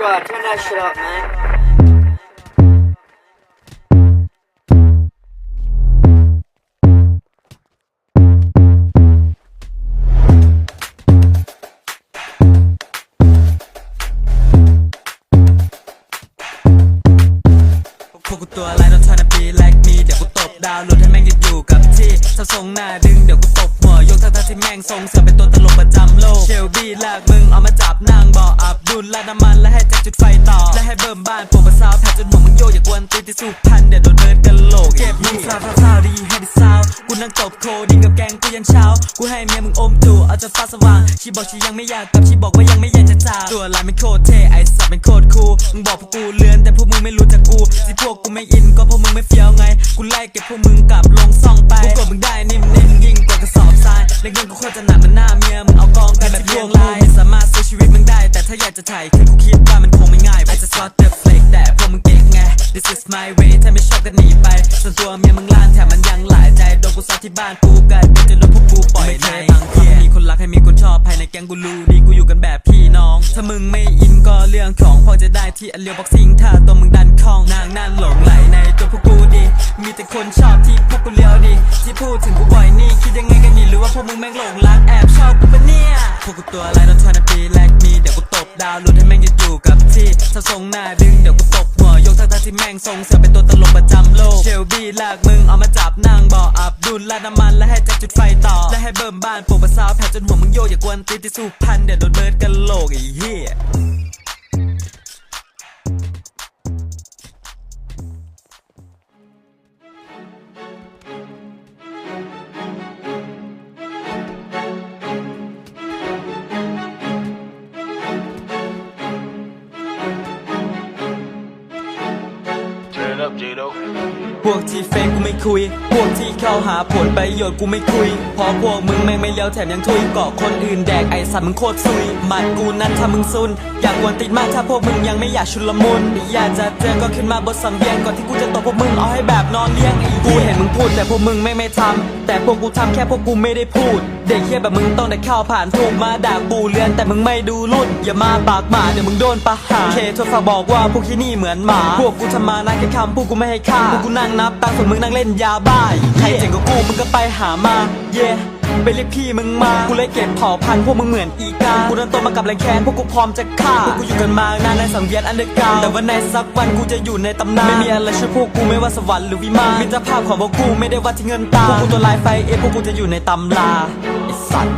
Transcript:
squad, turn that shit up, man. พวกกูตัวอะไร don't tryna be like me เดี๋ยวกูตบดาวหลดให้แม่งยุดอยู่กับที่ถ้าทรงหน้าดึงเดี๋ยวกูตบหัวยกทั้งทั้งที่แม่งทรงเสือเป็นตัวตลกประจำโลกเชลบี้ลากมึงเอามาจับนางบ่ออับ ดุลลาดน้ำมันและให้แจ็คจุดไฟต่อ และให้เบิ่มบ้านปวดประสาวแผลจนหัวมึงโยอย่ากวนตีที่สุพรรณเดี๋ยวโดนเบิร์ดกันโหลกเก็บมึงฟลาฟลาฟลาดีให้ดิซาวกูนั่งตบโคดิ้งกับแกงกูยังเช้า กูให้เมียมึงอมจูเอาจนฟ้าสว่างชีบอกชียังไม่อยากกับชีบอกว่ายังไม่อยากจะจากตัวลายมันโคตรเท่ไอสัตว์เป็นโคตรคูมึงบอกพวกกูเลือนแต่พวกมึงไม่รู้จักกูที่พวกกูไม่อินก็เพราะมึงไม่เฟี้ยวไงกูไล่เก็บพวกมึงกลับ ถ้าอยากจะถ่ายคือกูคิดว่ามันคงไม่ง่าย I just got the flake แต่พวกมึงเก่งไง This is my way ถ้าไม่ชอบก็หนีไป ส่วนตัวเมียมึงล้านแถมมันยังหลายใจโดนกูซัดที่บ้านกูกันกูจะลดพวกกูปล่อยในบางทีมีคนรักให้มีคนชอบภายในแก๊งกูรู้ดีกูอยู่กันแบบพี่น้อง ถ้ามึงไม่อินก็เรื่องของพอจะได้ที่อันเลียวบ็อกซิ่งถ้าตัวมึงดันคล่องนางนั่นหลงไหลในตัวพวกกูดี มีแต่คนชอบที่พวกกูเลี้ยวดี ที่พูดถึงกูบ่อยนี่คิดยังไงกันนี่หรือว่าพวกมึงแม่งหลงรักแอบชอบกูปะเนี่ยพวกกูตัวอะไร don't tryna be like me เดี๋ยวกูตบ ดาวหลุดให้แม่งหยุดอยู่กับที่ ถ้าทรงหน้าดึงเดี๋ยวกูตบหัวยกทักทั้งที่แม่งทรงเสือเป็นตัวตลกประจำโลก เชลบี้ลากมึงเอามาจับนางบ่ออับดุลลาดน้ำมันและให้แจ็คจุดไฟต่อ และให้เบิ่มบ้านปลุกประสาวแผลจนหัวมึงโยกอย่ากวนตีดที่สุพรรณเดี๋ยวโดนเบิร์ดกันโลกไอ้เหี้ย up, Jado. พวกที่เฟกกูไม่คุย พวกที่เข้าหาผลประโยชน์กูไม่คุยเพอพวกมึงแม่งไม่เลี้ยวแถมยังทุยเกาะคนอื่นแดกไอสัตว์มึงโคตรซุยหมัดกูนั้นทำมึงซุนอยากกวนติดมากถ้าพวกมึงยังไม่อยากชุลมุนอยากจะเจอก็ขึ้นมาบนสังเวียนก่อนที่กูจะตบพวกมึงเอาให้แบบนอนเลี้ยงไอ้กูเห็นมึงพูดแต่พวกมึงไม่ไม่ทำแต่พวกกูทำแค่พวกกูไม่ได้พูด เด็กเฮียแบบมึงต้องได้เข้าผ่านถูกมาด่ากูเรียนแต่มึงไม่ดูรุ่นอย่ามาปากหมาเดี๋ยวมึงโดนประหารเคทรฝากบอกว่าพวกที่นี่เหมือนหมาพวกกูทำมานะแค่คำพวกกูไม่ให้ค่าพวกกูนั่งนับตังค์ส่วนมึงนั่งเล่นยาบ้าใครเจ๋งกว่ากูมึงก็ไปหามาเย่ ไปเรียกพี่มึงมา กูเลยเก็บเผ่าพันธุ์พวกมึงเหมือนอีกา กูเดินต้นมากับแรงแค้นพวกกูพร้อมจะฆ่า พวกกูอยู่กันมานานในสังเวียนอันเดอร์กราวแต่วันในสักวันกูจะอยู่ในตำนาน ไม่มีอะไรช่วยพวกกูไม่ว่าสวรรค์หรือวิมานมิตรภาพของพวกกูไม่ได้วัดที่เงินตา พวกกูตัวลายไฟเอฟพวกกูจะอยู่ในตำราไอสัตว์